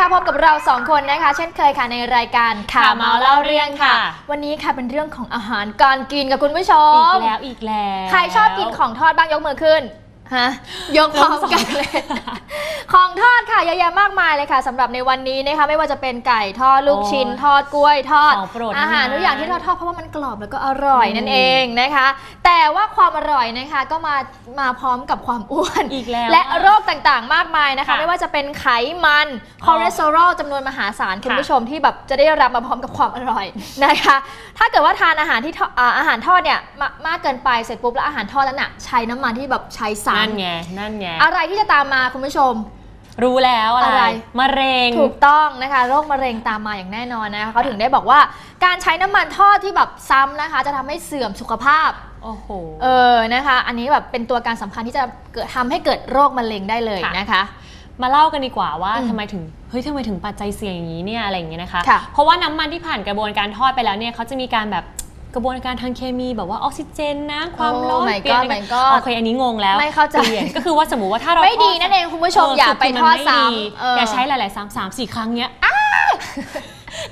ผู้ชมนะคะพบกับเราสองคนนะคะ เช่นเคยค่ะในรายการข่าวเมาเล่าเรื่องค่ะ วันนี้ค่ะเป็นเรื่องของอาหารการกินกับคุณผู้ชอีมกแล้วอีกแล้ว ใครชอบกินของทอดบ้างยกมือขึ้น ฮะยกพร้อมกันเลย ของทอดค่ะเยอะแยะมากมายเลยค่ะสำหรับในวันนี้นะคะไม่ว่าจะเป็นไก่ทอดลูกชิ้น ทอดกล้วยทอดของโปรดอาหารทั้งนั้นทุกอย่างที่ทอดทอดเพราะว่ามันกรอบแล้วก็อร่อยอืมนั่นเองนะคะ แต่ว่าความอร่อยนะคะก็มามาพร้อมกับความอ้วนอีกแล้วและอะโรคต่างๆ มากมายนะคะค่ะไม่ว่าจะเป็นไขมันคอเลสเตอรอลจำนวนมหาศาลคุณค่ะผู้ชมที่แบบจะได้รับมาพร้อมกับความอร่อยนะคะ ถ้าเกิดว่าทานอาหารที่ทออ่าอาหารทอดเนี่ยมามากเกินไปเสร็จปุ๊บแล้วอาหารทอดนั้นน่ะใช้น้ำมันที่แบบใช้สานั่รนไงนั่นไงอะไรที่จะตามมาคุณผู้ชม รู้แล้วอะไรอะไร มะเร็ง ถูกต้องนะคะ โรคมะเร็งตามมาอย่างแน่นอนนะคะเขาถึงได้บอกว่าการใช้น้ำมันทอดที่แบบซ้ำนะคะ จะทำให้เสื่อมสุขภาพโอ้โห เออ นะคะ อันนี้แบบเป็นตัวการสำคัญที่จะเกิดทำให้เกิดโรคมะเร็งได้เลยค่ะนะคะ มาเล่ากันดีกว่าว่าอืมทำไมถึง เฮ้ยทำไมถึงปัจจัยเสี่ยงอย่างนี้เนี่ยอะไรอย่างเงี้ยนะคะค่ะเพราะว่าน้ำมันที่ผ่านกระบวนการทอดไปแล้วเนี่ยเขาจะมีการแบบ กระบวนการทางเคมีแบบว่าออกซิเจนนะความร้อนโอ้ my เปลี่ยน god อะไร my god โอเคอันนี้งงแล้วไม่เข้าใจปลี่ยนก็คือว่าสมมติว่าถ้าเราไม่ดีทอนั่นเองคุณผู้ชมอย่าไปคืทอดมันม่ซ้ดีำเอออย่าใช้หลายๆซ้ำสามสี่ครั้งเนี้ย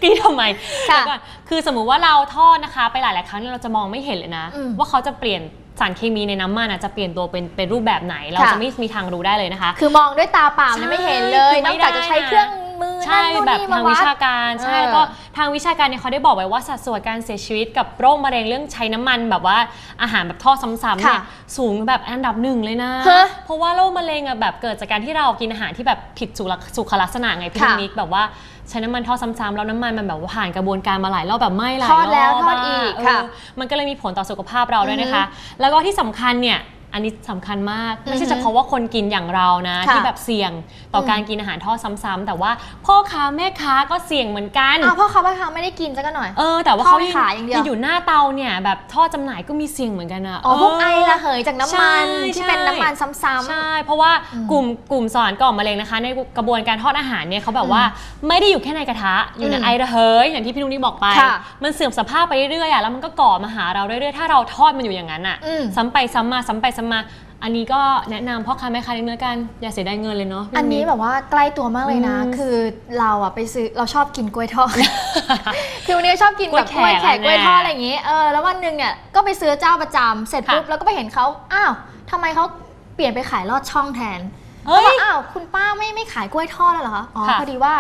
กรีดทำไมค่ะเดี๋ยวก่อนคือสมมุติว่าเราทอดนะคะ ไปหลาย ๆ ครั้งเนี่ยเราจะมองไม่เห็นเลยนะอืมว่าเขาจะเปลี่ยนสารเคมีในน้ำมันอะจะเปลี่ยนตัวเป็นเป็นรูปแบบไหน เราค่ะจะไม่มีทางรู้ได้เลยนะคะ คือมองด้วยตาเปล่าเนี่ยไม่เห็นเลยใช่นอกจากจะใช้เครื่อง มือใช่นั่นนู่นแบบนี่ทามางวิวัดชาการใช่เออแล้วก็ทางวิชาการเนี่ยเขาได้บอกไว้ว่าสัดส่วนการเสียชีวิตกับโรคมะเร็งเรื่องใช้น้ำมันแบบว่าอาหารแบบทอดซ้ำๆเนี่ยค่ะสูงแบบอันดับหนึ่งเลยนะฮะเพราะว่าโรคมะเร็งอะแบบเกิดจากการที่เรากินอาหารที่แบบผิดสุขลักสุขลักษณะไงพี่ค่ะนิกแบบว่าใช้น้ำมันทอดซ้ำๆแล้วน้ำมันมันแบบว่าผ่านกระบวนการมาหลายรอบแบบไหม้หลายทรออบดแล้วทอดะอีกเค่ะมันก็เลยมีผลต่อสุขภาพเราด้วยนะคะ แล้วก็ที่สำคัญเนี่ย อันนี้สำคัญมากไม่ใช่อือฮึเฉพาะว่าคนกินอย่างเรานะค่ะที่แบบเสี่ยงต่ออมการกินอาหารทอดซ้ำๆแต่ว่าพ่อค้าแม่ค้าก็เสี่ยงเหมือนกันอ้าวพ่อเขาพ่อเขาไม่ได้กินสักหน่อยเออแต่ว่าทอดเขาขายอย่างเดียวอยู่หน้าเตาเนี่ยแบบทอดจำหน่ายก็มีเสี่ยงเหมือนกันอะอ๋อพวกเไอระเหยจากน้ำมันใช่ที่เป็นใช่น้ำมันซ้ำใช่เพราะว่าอืมกลุ่มกลุ่มสารก่อมะเร็งนะคะ ในกระบวนการทอดอาหารเนี่ยเขาแบบว่าไม่ได้อยู่แค่ในกระทะอยู่ในอืมไอระเหยอย่างที่พี่นุ้งนี่บอกไปค่ะมันเสื่อมสภาพไปเรื่อยๆอะแล้วมันก็ก่อมาหาเราเรื่อยๆถ้าเราทอดมันอยู่อย่างนั้นอะอืมซ้ำไปซ้ำมาซ้ำไปซ้ำมาอันนี้ก็แนะนำพ่อค้าแม่ค้าเลี้ยงเนื้อกัน อย่าเสียดายเงินเลยเนาะๆอันนี้แบบว่าใกล้ตัวมากเลยนะอืมคือเราอะไปซื้อเราชอบกินกล้วยทอดคือวันนี้ชอบกินแบบกกล้ล้ววยยแขแขกกกล้วยทอดแน่อะไรอย่างงี้เออแล้ววันหนึ่งเนี่ยก็ไปซื้อเจ้าประจำเสร็จปุ๊บค่ะแล้วก็ไปเห็นเขาอ้าวทำไมเขาเปลี่ยนไปขายลอดช่องแทนเฮ้ยแล้วก็อ้าวคุณป้าไม่ไม่ขายกล้วยทอดแล้วเหรอคะอ๋อค่ะพอดีว่า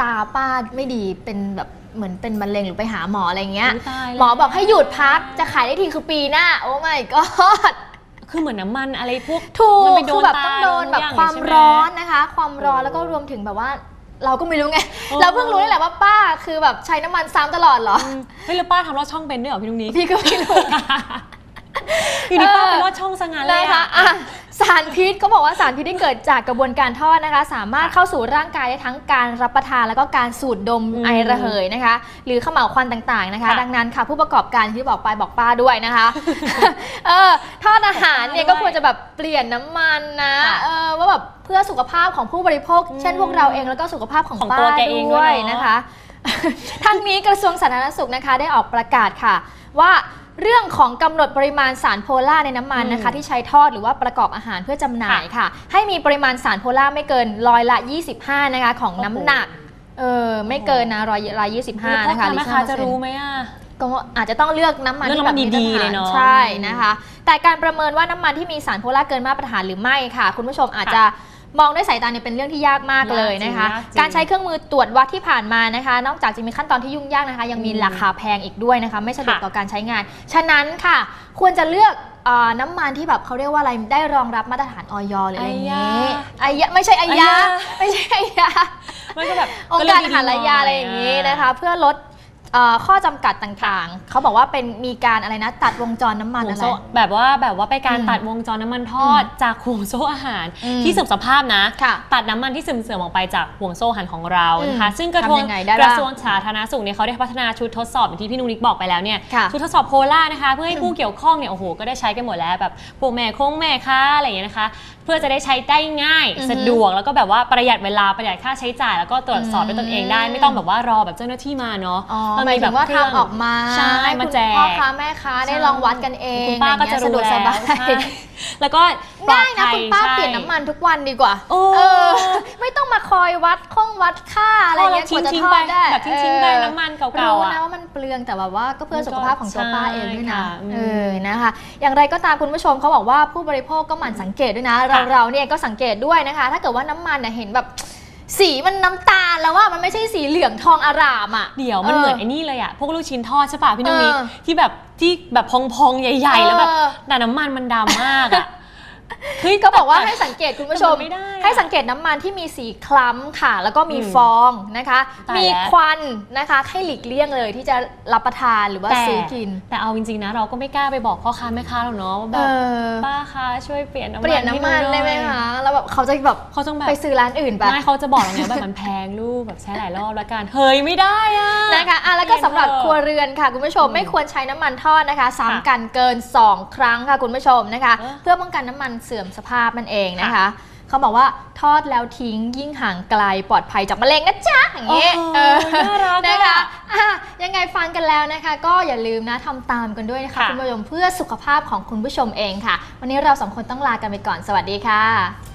ตาป้าไม่ดีเป็นแบบเหมือนเป็นมะเร็งหรือไปหาหมออะไรอย่างเงี้ยอุ๊ยตายแล้วหมอบอกให้หยุดพักจะขายได้ทีคือปีหน้า โอ้ my god คือเหมือนน้ำมันอะไรพวกถูมันกไปโดนคือแบบตาต้องโดนแบบโดนทุกอย่างความเลยใช่ไหมร้อนนะคะ ความร้อนโอ้แล้วก็รวมถึงแบบว่า เราก็ไม่รู้ไงโอ้เราเพิ่งรู้นี่แหละว่าป้าคือแบบใช้น้ำมันซ้ำตลอดเหรอ อืมเฮ้ยแล้วป้าทำลอดช่องเป็นด้วยเหรอพี่นุ้งนี้ พี่ก็ไม่รู้ อยู่ดีป้าเออไปลอดช่องซะงั้นเลยนะคะอะอะ สารพิษเขาบอกว่าสารพิษที่เกิดจากกระบวนการทอดนะคะ สามารถเข้าสู่ร่างกายได้ทั้งการรับประทานแล้วก็การสูดดมอืมไอระเหยนะคะ หรือเขม่าวควันต่างๆนะคะค่ะดังนั้นค่ะผู้ประกอบการที่บอกไปบอกป้าด้วยนะคะเออทอดอาหารเนี่ยบอกป้าด้วยก็ควรจะแบบเปลี่ยนน้ำมันนะค่ะเออว่าแบบเพื่อสุขภาพของผู้บริโภคอืมเช่นพวกเราเองแล้วก็สุขภาพของของป้าตัวแกเองด้วยด้วยเนอะนะคะทั้งนี้กระทรวงสาธารณสุขนะคะ ได้ออกประกาศค่ะ ว่า เรื่องของกำหนดปริมาณสารโพล่าในน้ำมันนะคะอืมที่ใช้ทอดหรือว่าประกอบอาหารเพื่อจำหน่ายค่ะ ให้มีปริมาณสารโพล่าไม่เกินร้อยละ 25 นะคะ ของน้ำหนักเออไม่เกินนะร้อยร้อยยี่สิบห้าพ่อนะคะค้าแม่ค้าจะรู้ไหมอะก็อาจจะต้องเลือกน้ำมันเลือกที่แบบน้ำมันมีดีๆมาตรฐเลยเนอะใช่นะคะ แต่การประเมินว่าน้ำมันที่มีสารโพล่าเกินมาตรฐานหรือไม่ค่ะ คุณผู้ชมอาจจะ มองด้วยสายตาเนี่ยเป็นเรื่องที่ยากมากเลยนะคะยากจริงยากจริงการใช้เครื่องมือตรวจวัดที่ผ่านมานะคะ นอกจากจะมีขั้นตอนที่ยุ่งยากนะคะ ยังมีอืมราคาแพงอีกด้วยนะคะ ไม่สะดวกค่ะต่อการใช้งาน ฉะนั้นค่ะ ควรจะเลือกเอ่อน้ำมันที่แบบเขาเรียกว่าอะไรได้รองรับมาตรฐานออยหรืออะไรอย่างนี้ไอยะไม่ใช่ไอยะไอยะไม่ใช่ไอยะมันก็แบบองค์การอาหารและยาอะไรอย่างนี้นะคะ เพื่อลด เอ่อข้อจำกัดต่างๆ เขาบอกว่าเป็นมีการอะไรนะ ตัดวงจรน้ำมันห่วงอะไร โซ่แบบว่าแบบว่าไปการอืมตัดวงจรน้ำมันทอดจากห่วงโซ่อาหารอืมที่เสื่อมสภาพนะ ค่ะตัดน้ำมันที่เสื่อมเสื่อมออกไปจากห่วงโซ่อาหารของเรานะคะอืมซึ่งกระทรวงทำยังไงได้บ้างกระทรวงสาธารณสุขเนี่ยเขาได้พัฒนาชุดทดสอบอย่างที่พี่นุ้งนิกบอกไปแล้วเนี่ยค่ะชุดทดสอบโพล่านะคะเพื่อให้ผู้เกี่ยวข้องเนี่ยโอ้โหก็ได้ใช้กันหมดแล้วแบบพวกแม่คงแม่ค้าอะไรอย่างเงี้ยนะคะ เพื่อจะได้ใช้ได้ง่ายอือฮึสะดวกแล้วก็แบบว่าประหยัดเวลาประหยัดค่าใช้จ่าย แล้วก็ตรวจสอบด้วยตนเองได้อืมไม่ต้องแบบว่ารอแบบเจ้าหน้าที่มาเนาะ อ๋อมันหมายถึงว่าเครื่ทำออกมาใช่ให้มาคุณแจกพ่อค้าแม่ค้าได้ใช่ลองวัดกันเองคุณป้าก็จะอย่งเงี้ยสะดวกรู้สแล้วบายใช่แล้วก็ปลอง่าดยนะภัยคุณป้าใช่เปลี่ยนน้ำมันทุกวันดีกว่าโอ้เออ ไม่ต้องมาคอยวัดข้องวัดค่าอะไรพอเราเงี้ยกทิ้งว่าจะทิ้งทอไปดได้แบบทิ้งทิ้งไปออน้ำมันเก่ารู้ๆอะนะว่ามันเปลืองแต่แบบว่าก็เพื่อมันก็สุขภาพของตัวป้าเองด้วยนะใช่ค่ะอืมเออนะคะ อย่างไรก็ตามคุณผู้ชมเขาบอกว่าผู้บริโภคก็หมั่นสังเกตด้วยนะ เราค่ะเราเนี่ยก็สังเกตด้วยนะคะ ถ้าเกิดว่าน้ำมันเนี่ยเห็นแบบ สีมันน้ำตาลแล้วว่ามันไม่ใช่สีเหลืองทองอร่ามอะ เดี๋ยวมันเออเหมือนไอ้นี่เลยอะพวกลูกชิ้นทอดใช่ป่ะพี่น้องมิกเออที่แบบที่แบบพองๆ ใหญ่ ๆ แล้วแบบเออแต่น้ำมันมันดำมากอะ เฮ้ยก็บอกว่าให้สังเกตคุณผู้ชมแต่มันไม่ได้อะให้สังเกตน้ำมันที่มีสีคล้ำค่ะ แล้วก็มีอืมฟองนะคะ ตายมีแล้วควันนะคะ ให้หลีกเลี่ยงเลยที่จะรับประทานหรือว่าแต่ซื้อกิน แต่เอาจริงๆนะ เราก็ไม่กล้าไปบอกพ่อค้าแม่ค้าหรอกเนาะว่าเอแบบอ ป้าคะช่วยเปลี่ยนน้ำมันเปลี่ยนน้ำมันให้หได้ไหมอยคะแล้วแบบเขาจะแบบเขาต้องแบบไปซื้อร้านอื่นไป ไม่เขาจะบอกเราไงว่าแบบมันแพงลูกแบบใช้หลายรอบแล้วกันเฮ้ยไม่ได้อะ นะคะอะแล้วก็สำหรับเปลี่ยนครัวเรือนค่ะ คุณผู้ชมอืมไม่ควรใช้น้ำมันทอดนะคะค่ะซ้ำกันเกิน 2 ครั้งค่ะคุณผู้ชมนะคะ เออ เพื่อป้องกันน้ำมันเสื่อมสภาพนั่นเองนะคะค่ะเขาบอกว่าทอดแล้วทิ้งยิ่งห่างไกลปลอดภัยจากมะเร็งนะจ๊ะอย่างนี้โอ้โหเออน่ารักอะนะคะอะยังไงฟังกันแล้วนะคะ ก็อย่าลืมนะทำตามกันด้วยนะคะค่ะคุณผู้ชมเพื่อสุขภาพของคุณผู้ชมเองค่ะ วันนี้เราสองคนต้องลากันไปก่อนสวัสดีค่ะ